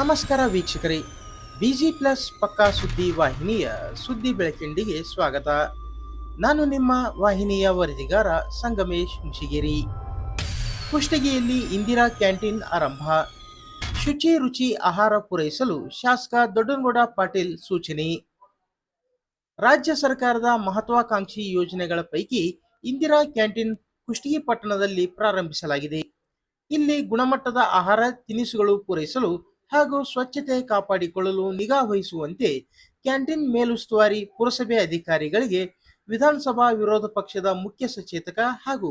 ನಮಸ್ಕಾರ ವೀಕ್ಷಕರೇ. Busy plus ಪಕ್ಕಾ ಸುದ್ದಿ ವಾಹಿನಿಯ ಸುದ್ದಿ ಬೆಳಕಿಂಡಿಗೆ ಸ್ವಾಗತ. ನಾನು ನಿಮ್ಮ ವಾಹಿನಿಯ ವರದಿಗಾರ ಸಂಗಮೇಶ್ ಮುಶಿಗೇರಿ ಕುಷ್ಟಗಿಯಲ್ಲಿ ಇಂದಿರಾ ಕ್ಯಾಂಟೀನ್ ಆರಂಭ. ಶುಚಿ ರುಚಿ ಆಹಾರ ಪೂರೈಸಲು ಶಾಸಕ ದೊಡ್ಡನಗೌಡ ಪಾಟೀಲ್ ಸೂಚನೆ. ರಾಜ್ಯ ಸರ್ಕಾರದ ಮಹತ್ವಾಕಾಂಕ್ಷಿ ಯೋಜನೆಗಳ ಪೈಕಿ ಇಂದಿರಾ ಕ್ಯಾಂಟೀನ್ ಕುಷ್ಟಗಿ ಪಟ್ಟಣದಲ್ಲಿ ಪ್ರಾರಂಭಿಸಲಾಗಿದೆ. ಇಲ್ಲಿ ಗುಣಮಟ್ಟದ ಆಹಾರ ತಿನಿಸುಗಳು ಪೂರೈಸಲು ಹಾಗೂ ಸ್ವಚ್ಛತೆ ಕಾಪಾಡಿಕೊಳ್ಳಲು ನಿಗಾ ವಹಿಸುವಂತೆ ಕ್ಯಾಂಟೀನ್ ಮೇಲುಸ್ತುವಾರಿ ಪುರಸಭೆ ಅಧಿಕಾರಿಗಳಿಗೆ ವಿಧಾನಸಭಾ ವಿರೋಧ ಪಕ್ಷದ ಮುಖ್ಯ ಸಚೇತಕ ಹಾಗೂ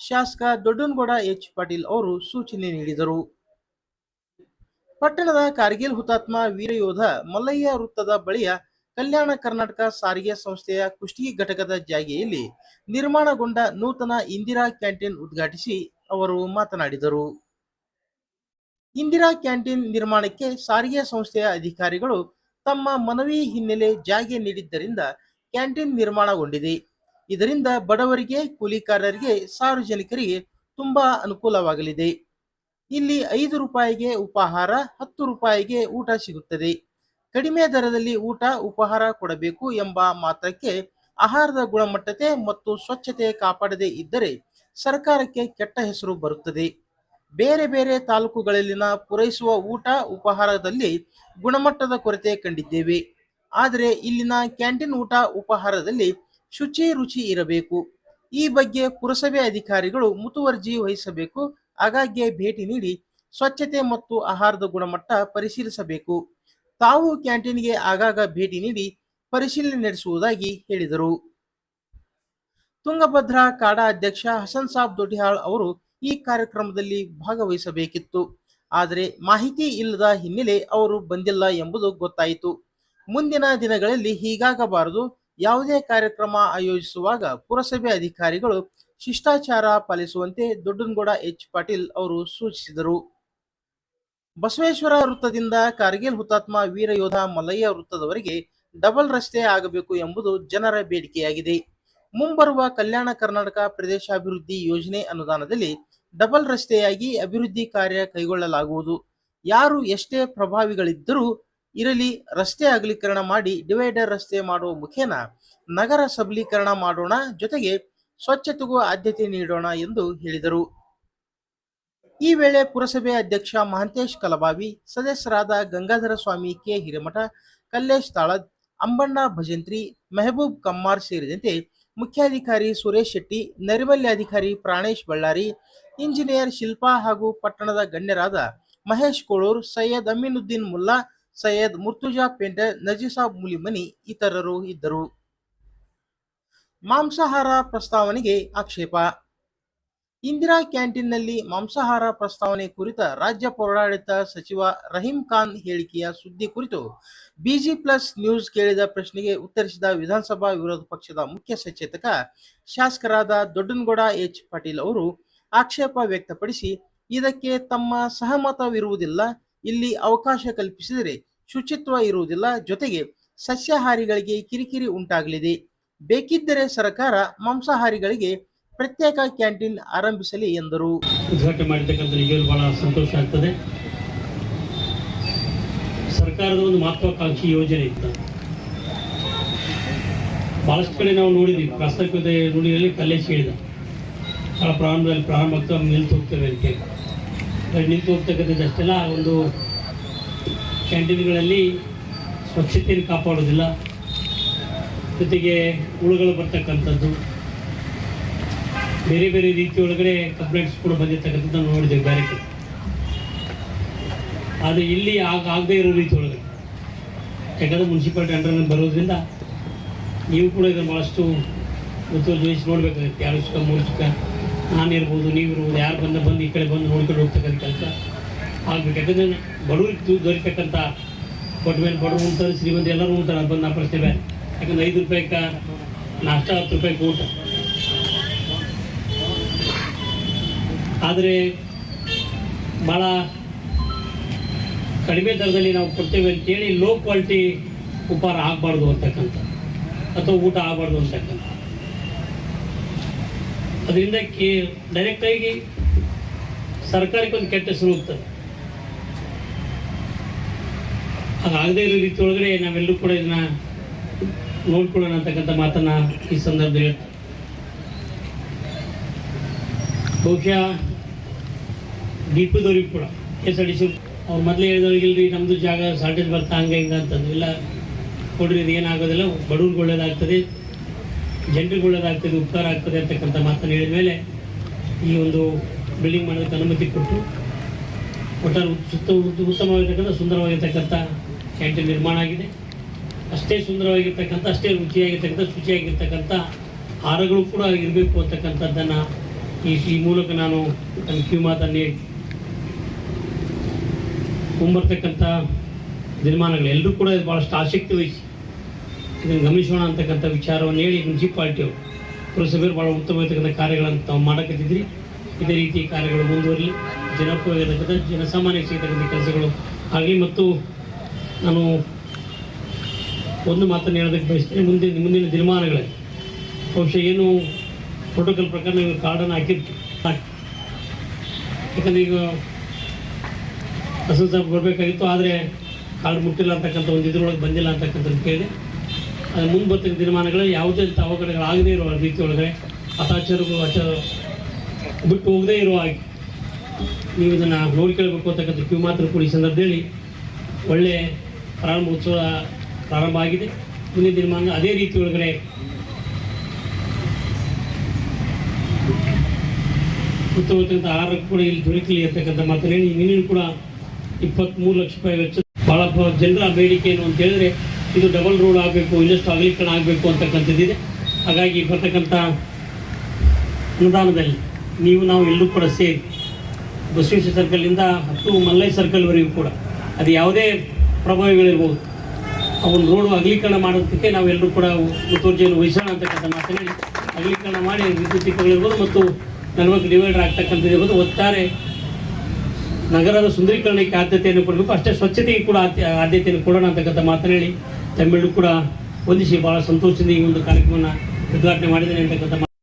ಶಾಸಕ ದೊಡ್ಡನಗೌಡ ಎಚ್ ಪಾಟೀಲ್ ಅವರು ಸೂಚನೆ ನೀಡಿದರು. ಪಟ್ಟಣದ ಕಾರ್ಗಿಲ್ ಹುತಾತ್ಮ ವೀರಯೋಧ ಮಲ್ಲಯ್ಯ ವೃತ್ತದ ಬಳಿಯ ಕಲ್ಯಾಣ ಕರ್ನಾಟಕ ಸಾರಿಗೆ ಸಂಸ್ಥೆಯ ಕುಷ್ಟಗಿ ಘಟಕದ ಜಾಗೆಯಲ್ಲಿ ನಿರ್ಮಾಣಗೊಂಡ ನೂತನ ಇಂದಿರಾ ಕ್ಯಾಂಟೀನ್ ಉದ್ಘಾಟಿಸಿ ಅವರು ಮಾತನಾಡಿದರು. ಇಂದಿರಾ ಕ್ಯಾಂಟೀನ್ ನಿರ್ಮಾಣಕ್ಕೆ ಸಾರಿಗೆ ಸಂಸ್ಥೆಯ ಅಧಿಕಾರಿಗಳು ತಮ್ಮ ಮನವಿ ಹಿನ್ನೆಲೆ ಜಾಗೆ ನೀಡಿದ್ದರಿಂದ ಕ್ಯಾಂಟೀನ್ ನಿರ್ಮಾಣಗೊಂಡಿದೆ. ಇದರಿಂದ ಬಡವರಿಗೆ, ಕೂಲಿಕಾರರಿಗೆ, ಸಾರ್ವಜನಿಕರಿಗೆ ತುಂಬಾ ಅನುಕೂಲವಾಗಲಿದೆ. ಇಲ್ಲಿ ಐದು ರೂಪಾಯಿಗೆ ಉಪಹಾರ, ಹತ್ತು ರೂಪಾಯಿಗೆ ಊಟ ಸಿಗುತ್ತದೆ. ಕಡಿಮೆ ದರದಲ್ಲಿ ಊಟ, ಉಪಹಾರ ಕೊಡಬೇಕು ಎಂಬ ಮಾತ್ರಕ್ಕೆ ಆಹಾರದ ಗುಣಮಟ್ಟತೆ ಮತ್ತು ಸ್ವಚ್ಛತೆ ಕಾಪಾಡದೇ ಇದ್ದರೆ ಸರ್ಕಾರಕ್ಕೆ ಕೆಟ್ಟ ಹೆಸರು ಬರುತ್ತದೆ. ಬೇರೆ ಬೇರೆ ತಾಲೂಕುಗಳಲ್ಲಿನ ಪೂರೈಸುವ ಊಟ ಉಪಹಾರದಲ್ಲಿ ಗುಣಮಟ್ಟದ ಕೊರತೆ ಕಂಡಿದ್ದೇವೆ. ಆದರೆ ಇಲ್ಲಿನ ಕ್ಯಾಂಟೀನ್ ಊಟ ಉಪಹಾರದಲ್ಲಿ ಶುಚಿ ರುಚಿ ಇರಬೇಕು. ಈ ಬಗ್ಗೆ ಪುರಸಭೆ ಅಧಿಕಾರಿಗಳು ಮುತುವರ್ಜಿ ವಹಿಸಬೇಕು. ಆಗಾಗ್ಗೆ ಭೇಟಿ ನೀಡಿ ಸ್ವಚ್ಛತೆ ಮತ್ತು ಆಹಾರದ ಗುಣಮಟ್ಟ ಪರಿಶೀಲಿಸಬೇಕು. ತಾವು ಕ್ಯಾಂಟೀನ್ಗೆ ಆಗಾಗ ಭೇಟಿ ನೀಡಿ ಪರಿಶೀಲನೆ ನಡೆಸುವುದಾಗಿ ಹೇಳಿದರು. ತುಂಗಭದ್ರಾ ಕಾಡಾ ಅಧ್ಯಕ್ಷ ಹಸನ್ ಸಾಬ್ ದೊಡಿಹಾಳ್ ಅವರು ಈ ಕಾರ್ಯಕ್ರಮದಲ್ಲಿ ಭಾಗವಹಿಸಬೇಕಿತ್ತು. ಆದರೆ ಮಾಹಿತಿ ಇಲ್ಲದ ಹಿನ್ನೆಲೆ ಅವರು ಬಂದಿಲ್ಲ ಎಂಬುದು ಗೊತ್ತಾಯಿತು. ಮುಂದಿನ ದಿನಗಳಲ್ಲಿ ಹೀಗಾಗಬಾರದು. ಯಾವುದೇ ಕಾರ್ಯಕ್ರಮ ಆಯೋಜಿಸುವಾಗ ಪುರಸಭೆ ಅಧಿಕಾರಿಗಳು ಶಿಷ್ಟಾಚಾರ ಪಾಲಿಸುವಂತೆ ದೊಡ್ಡನಗೌಡ ಎಚ್ ಪಾಟೀಲ್ ಅವರು ಸೂಚಿಸಿದರು. ಬಸವೇಶ್ವರ ವೃತ್ತದಿಂದ ಕಾರ್ಗಿಲ್ ಹುತಾತ್ಮ ವೀರ ಯೋಧ ಮಲ್ಲಯ್ಯ ವೃತ್ತದವರೆಗೆ ಡಬಲ್ ರಸ್ತೆ ಆಗಬೇಕು ಎಂಬುದು ಜನರ ಬೇಡಿಕೆಯಾಗಿದೆ. ಮುಂಬರುವ ಕಲ್ಯಾಣ ಕರ್ನಾಟಕ ಪ್ರದೇಶಾಭಿವೃದ್ಧಿ ಯೋಜನೆ ಅನುದಾನದಲ್ಲಿ ಡಬಲ್ ರಸ್ತೆಯಾಗಿ ಅಭಿವೃದ್ಧಿ ಕಾರ್ಯ ಕೈಗೊಳ್ಳಲಾಗುವುದು. ಯಾರು ಎಷ್ಟೇ ಪ್ರಭಾವಿಗಳಿದ್ದರೂ ಇರಲಿ, ರಸ್ತೆ ಅಗಲೀಕರಣ ಮಾಡಿ ಡಿವೈಡರ್ ರಸ್ತೆ ಮಾಡುವ ಮುಖೇನ ನಗರ ಸಬಲೀಕರಣ ಮಾಡೋಣ, ಜೊತೆಗೆ ಸ್ವಚ್ಛತೆಗೂ ಆದ್ಯತೆ ನೀಡೋಣ ಎಂದು ಹೇಳಿದರು. ಈ ವೇಳೆ ಪುರಸಭೆ ಅಧ್ಯಕ್ಷ ಮಹಂತೇಶ್ ಕಲಬಾವಿ, ಸದಸ್ಯರಾದ ಗಂಗಾಧರ ಸ್ವಾಮಿ ಕೆ. ಹಿರೇಮಠ, ಕಲ್ಲೇಶ್ ತಾಳದ್, ಅಂಬಣ್ಣ ಭಜಂತ್ರಿ, ಮೆಹಬೂಬ್ ಕಮ್ಮಾರ್ ಸೇರಿದಂತೆ ಮುಖ್ಯಾಧಿಕಾರಿ ಸುರೇಶ್ ಶೆಟ್ಟಿ, ನೈರ್ಮಲ್ಯಾಧಿಕಾರಿ ಪ್ರಾಣೇಶ್ ಬಳ್ಳಾರಿ, ಇಂಜಿನಿಯರ್ ಶಿಲ್ಪಾ ಹಾಗೂ ಪಟ್ಟಣದ ಗಣ್ಯರಾದ ಮಹೇಶ್ ಕೋಳೂರ್, ಸೈಯದ್ ಅಮೀನುದ್ದೀನ್ ಮುಲ್ಲಾ, ಸೈಯದ್ ಮುರ್ತುಜಾ ಪೇಂಟರ್ ನಜೀಸಾಬ್ ಮುಲಿಮನಿ ಇತರರು ಇದ್ದರು. ಮಾಂಸಾಹಾರ ಪ್ರಸ್ತಾವನೆಗೆ ಆಕ್ಷೇಪ ಇಂದಿರಾ ಕ್ಯಾಂಟೀನ್ನಲ್ಲಿ ಮಾಂಸಾಹಾರ ಪ್ರಸ್ತಾವನೆ ಕುರಿತ ರಾಜ್ಯ ಪೌರಾಡಳಿತ ಸಚಿವ ರಹೀಂ ಖಾನ್ ಹೇಳಿಕೆಯ ಸುದ್ದಿ ಕುರಿತು ಬಿಜಿ ಪ್ಲಸ್ ನ್ಯೂಸ್ ಕೇಳಿದ ಪ್ರಶ್ನೆಗೆ ಉತ್ತರಿಸಿದ ವಿಧಾನಸಭಾ ವಿರೋಧ ಪಕ್ಷದ ಮುಖ್ಯ ಸಚೇತಕ ಶಾಸಕರಾದ ದೊಡ್ಡನಗೌಡ ಎಚ್ ಪಾಟೀಲ್ ಅವರು ಆಕ್ಷೇಪ ವ್ಯಕ್ತಪಡಿಸಿ, ಇದಕ್ಕೆ ತಮ್ಮ ಸಹಮತವಿರುವುದಿಲ್ಲ, ಇಲ್ಲಿ ಅವಕಾಶ ಕಲ್ಪಿಸಿದರೆ ಶುಚಿತ್ವ ಇರುವುದಿಲ್ಲ, ಜೊತೆಗೆ ಸಸ್ಯಾಹಾರಿಗಳಿಗೆ ಕಿರಿಕಿರಿ ಉಂಟಾಗಲಿದೆ, ಬೇಕಿದ್ದರೆ ಸರ್ಕಾರ ಮಾಂಸಾಹಾರಿಗಳಿಗೆ ಪ್ರತ್ಯೇಕ ಕ್ಯಾಂಟೀನ್ ಆರಂಭಿಸಲಿ ಎಂದರು. ಉದ್ಘಾಟನೆ ಮಾಡಿರ್ತಕ್ಕಂಥ ನಿಜವಾಗ್ಲೂ ಬಹಳ ಸಂತೋಷ ಆಗ್ತದೆ. ಸರ್ಕಾರದ ಒಂದು ಮಹತ್ವಾಕಾಂಕ್ಷಿ ಯೋಜನೆ ಇತ್ತು ಬಹಳಷ್ಟು ಕಡೆ ನಾವು ನೋಡಿದ್ವಿ ಪ್ರಾಸ್ತಾವಿಕತೆ ನುಡಿಯಲ್ಲಿ ಕಲ್ಲೇಶ್ ಹೇಳಿದ ಬಹಳ ಪ್ರಾರಂಭದಲ್ಲಿ ಪ್ರಾರಂಭ ಆಗ್ತಾ ನಿಲ್ತು ಹೋಗ್ತೇವೆ ಅಂತ ನಿಂತು ಹೋಗ್ತಕ್ಕಂಥದ್ದಷ್ಟೆಲ್ಲ ಒಂದು ಕ್ಯಾಂಟೀನ್ಗಳಲ್ಲಿ ಸ್ವಚ್ಛತೆಯನ್ನು ಕಾಪಾಡೋದಿಲ್ಲ. ಜೊತೆಗೆ ಹುಳುಗಳು ಬರ್ತಕ್ಕಂಥದ್ದು. ಬೇರೆ ಬೇರೆ ರೀತಿ ಒಳಗಡೆ ಕಂಪ್ಲೇಂಟ್ಸ್ ಕೂಡ ಬಂದಿರ್ತಕ್ಕಂಥದ್ದು ನಾವು ನೋಡಿದ್ದೇವೆ ಬೇರೆ ಆದರೆ ಇಲ್ಲಿ ಆಗ ಆಗದೇ ಇರೋ ರೀತಿ ಒಳಗಡೆ. ಯಾಕಂದರೆ ಮುನ್ಸಿಪಾಲ್ಟಿ ಅಂಡರ್ ಬರೋದ್ರಿಂದ ನೀವು ಕೂಡ ಇದನ್ನು ಭಾಳಷ್ಟು ವಹಿಸಿ ನೋಡಬೇಕಾಗುತ್ತೆ. ಯಾರು ಸುಖ ಮೂರು ಸುಖ ನಾನಿರ್ಬೋದು ನೀವಿರ್ಬೋದು ಯಾರು ಬಂದ ಬಂದು ಈ ಕಡೆ ಬಂದು ನೋಡ್ಕೊಂಡು ಹೋಗ್ತಕ್ಕಂಥ ಕೆಲಸ ಆಗಬೇಕು. ಯಾಕಂದರೆ ಬಡವರಿಗೆ ದೊರಿತಕ್ಕಂಥ ಕೊಟ್ಟ ಮೇಲೆ ಬಡವರು ಉಂಟಾರೆ ಶ್ರೀಮಂತ ಎಲ್ಲರೂ ಉಂಟಾರೆ ಅದು ಬಂದು ನಾ ಪ್ರಶ್ನೆ ಬೇರೆ. ಯಾಕಂದ್ರೆ ಐದು ಕಾ ನಾಷ್ಟ ಹತ್ತು ರೂಪಾಯಿ ಊಟ ಆದರೆ ಭಾಳ ಕಡಿಮೆ ದರದಲ್ಲಿ ನಾವು ಕೊಡ್ತೇವೆ ಅಂತೇಳಿ ಲೋ ಕ್ವಾಲಿಟಿ ಉಪಹಾರ ಆಗಬಾರ್ದು ಅಂತಕ್ಕಂಥ ಅಥವಾ ಊಟ ಆಗಬಾರ್ದು ಅಂತಕ್ಕಂಥ ಅದರಿಂದ ಕೇ ಡೈರೆಕ್ಟಾಗಿ ಸರ್ಕಾರಕ್ಕೆ ಒಂದು ಕೆಟ್ಟ ಹೆಸರು ಹೋಗ್ತದೆ ಹಾಗಾಗದೇ ಇರೋ ರೀತಿಯೊಳಗಡೆ ನಾವೆಲ್ಲರೂ ಕೂಡ ಇದನ್ನ ನೋಡ್ಕೊಳ್ಳೋಣ ಅಂತಕ್ಕಂಥ ಮಾತನ್ನ ಈ ಸಂದರ್ಭದಲ್ಲಿ. ಬಹುಶಃ ದೀಪದವ್ರಿಗೆ ಕೂಡ K S R T C ಅವ್ರು ಮೊದಲೇ ಹೇಳಿದವ್ರಿಗೆ ಇಲ್ರಿ ನಮ್ಮದು ಜಾಗ ಶಾರ್ಟೇಜ್ ಬರ್ತಾ ಹಂಗೆ ಹಿಂಗೆ ಅಂತಂದು ಇಲ್ಲ, ಕೊಡ್ರಿ, ಇದು ಏನಾಗೋದಿಲ್ಲ, ಬಡವ್ರಿಗೆ ಒಳ್ಳೇದಾಗ್ತದೆ, ಜನರಿಗೆ ಒಳ್ಳೇದಾಗ್ತದೆ, ಉಪಕಾರ ಆಗ್ತದೆ ಅಂತಕ್ಕಂಥ ಮಾತನ್ನು ಹೇಳಿದ ಮೇಲೆ ಈ ಒಂದು ಬಿಲ್ಡಿಂಗ್ ಮಾಡೋದಕ್ಕೆ ಅನುಮತಿ ಕೊಟ್ಟು ಒಟ್ಟಾರೆ ಸುತ್ತ ಉತ್ತ- ಉತ್ತಮವಾಗಿರ್ತಕ್ಕಂಥ, ಸುಂದರವಾಗಿರ್ತಕ್ಕಂಥ ಕ್ಯಾಂಟೀನ್ ನಿರ್ಮಾಣ ಆಗಿದೆ. ಅಷ್ಟೇ ಸುಂದರವಾಗಿರ್ತಕ್ಕಂಥ, ಅಷ್ಟೇ ರುಚಿಯಾಗಿರ್ತಕ್ಕಂಥ, ಶುಚಿಯಾಗಿರ್ತಕ್ಕಂಥ ಆಹಾರಗಳು ಕೂಡ ಇರಬೇಕು ಅಂತಕ್ಕಂಥದ್ದನ್ನು ಈ ಈ ಮೂಲಕ ನಾನು ನನ್ನ ಕಿವಿ ಮಾತನ್ನು ಹೇಳಿ ಮುಂಬರ್ತಕ್ಕಂಥ ದಿನಮಾನಗಳು ಎಲ್ಲರೂ ಕೂಡ ಇದು ಭಾಳಷ್ಟು ಆಸಕ್ತಿ ವಹಿಸಿ ಇದನ್ನು ಗಮನಿಸೋಣ ಅಂತಕ್ಕಂಥ ವಿಚಾರವನ್ನು ಹೇಳಿ ಮುನ್ಸಿಪಾಲ್ಟಿಯವರು ಪುರಸಭೆಯವರು ಭಾಳ ಉತ್ತಮವಾಗಿರ್ತಕ್ಕಂಥ ಕಾರ್ಯಗಳನ್ನು ತಾವು ಮಾಡಕತ್ತಿದ್ರಿ. ಇದೇ ರೀತಿ ಕಾರ್ಯಗಳು ಮುಂದುವರಲಿ. ಜನಪ್ರಿಯವಾಗಿರ್ತಕ್ಕಂಥ ಜನಸಾಮಾನ್ಯಕ್ಕೆ ಸಿಗತಕ್ಕಂಥ ಕೆಲಸಗಳು ಆಗಲಿ ಮತ್ತು ನಾನು ಒಂದು ಮಾತನ್ನು ಹೇಳೋದಕ್ಕೆ ಬಯಸ್ತೇನೆ. ಮುಂದಿನ ಮುಂದಿನ ದಿನಮಾನಗಳಲ್ಲಿ ಬಹುಶಃ ಏನು ಪ್ರೋಟೋಕಾಲ್ ಪ್ರಕಾರ ನೀವು ಕಾರ್ಡನ್ನು ಹಾಕಿರ್ತೀವಿ ಯಾಕಂದರೆ ಈಗ ಹಸು ಸಾಬ್ ಬರಬೇಕಾಗಿತ್ತು ಆದರೆ ಕಾರ್ಡ್ ಮುಟ್ಟಿಲ್ಲ ಅಂತಕ್ಕಂಥ ಒಂದು ಇದ್ರೊಳಗೆ ಬಂದಿಲ್ಲ ಅಂತಕ್ಕಂಥದ್ದು ಕೇಳಿ. ಅದು ಮುಂದೆ ಬರ್ತಕ್ಕ ದಿನಮಾನಗಳಲ್ಲಿ ಯಾವುದೇ ಅಂಥ ಅವಘಡಗಳಾಗದೇ ಇರೋ ರೀತಿ ಒಳಗಡೆ ಹತಾಚಾರಗಳು ಬಿಟ್ಟು ಹೋಗದೇ ಇರುವ ಹಾಗೆ ನೀವು ಇದನ್ನು ನೋಡ್ಕೊಳ್ಬೇಕು ಅಂತಕ್ಕಂಥ ಕ್ಯೂ ಮಾತ್ರ ಕೂಡ ಈ ಸಂದರ್ಭದಲ್ಲಿ. ಒಳ್ಳೆ ಪ್ರಾರಂಭೋತ್ಸವ ಪ್ರಾರಂಭ ಆಗಿದೆ. ಮುಂದಿನ ದಿನಮಾನ ಅದೇ ರೀತಿ ಒಳಗಡೆ ಉತ್ತಮವಾದಂಥ ಆಹಾರ ಕೂಡ ಇಲ್ಲಿ ದೊರಕಲಿ ಅಂತಕ್ಕಂಥ ಮಾತನ್ನು ಹೇಳಿ ಕೂಡ ಇಪ್ಪತ್ತ್ಮೂರು ಲಕ್ಷ ರೂಪಾಯಿ ವೆಚ್ಚ. ಭಾಳ ಜನರ ಬೇಡಿಕೆ ಏನು ಅಂತ ಹೇಳಿದ್ರೆ ಇದು ಡಬಲ್ ರೋಡ್ ಆಗಬೇಕು, ಇನ್ನಷ್ಟು ಅಗಲೀಕರಣ ಆಗಬೇಕು ಅಂತಕ್ಕಂಥದ್ದಿದೆ. ಹಾಗಾಗಿ ಬರ್ತಕ್ಕಂಥ ಅನುದಾನದಲ್ಲಿ ನೀವು, ನಾವು ಎಲ್ಲರೂ ಕೂಡ ಸೇರಿ ಬಸವೇಶ್ವರ ಸರ್ಕಲಿಂದ ಹತ್ತು ಮಲ್ಲೈ ಸರ್ಕಲ್ವರೆಗೂ ಕೂಡ ಅದು ಯಾವುದೇ ಪ್ರಭಾವಿಗಳಿರ್ಬೋದು, ಅವನ ರೋಡು ಅಗಲೀಕರಣ ಮಾಡೋದಕ್ಕೆ ನಾವೆಲ್ಲರೂ ಕೂಡ ಮುತುವರ್ಜಿಯನ್ನು ವಹಿಸೋಣ ಅಂತಕ್ಕಂಥ ಮಾತನಾಡಿ ಅಗಲೀಕರಣ ಮಾಡಿ ವಿದ್ಯುತ್ ದೀಪಗಳಿರ್ಬೋದು ಮತ್ತು ನಲವತ್ತು ಡಿವೈಡರ್ ಆಗ್ತಕ್ಕಂಥದ್ದು ಒಟ್ಟಾರೆ ನಗರದ ಸುಂದರೀಕರಣಕ್ಕೆ ಆದ್ಯತೆಯನ್ನು ಕೊಡಬೇಕು. ಅಷ್ಟೇ ಸ್ವಚ್ಛತೆಗೆ ಕೂಡ ಆದ್ಯ, ಆದ್ಯತೆಯನ್ನು ಕೊಡೋಣ ಅಂತಕ್ಕಂಥ ಮಾತನಾಡಿ ತಮಿಳು ಕೂಡ ವಂದಿಸಿ ಭಾಳ ಸಂತೋಷದಿಂದ ಈ ಒಂದು ಕಾರ್ಯಕ್ರಮವನ್ನು ಉದ್ಘಾಟನೆ ಮಾಡಿದ್ದೇನೆ ಅಂತಕ್ಕಂಥ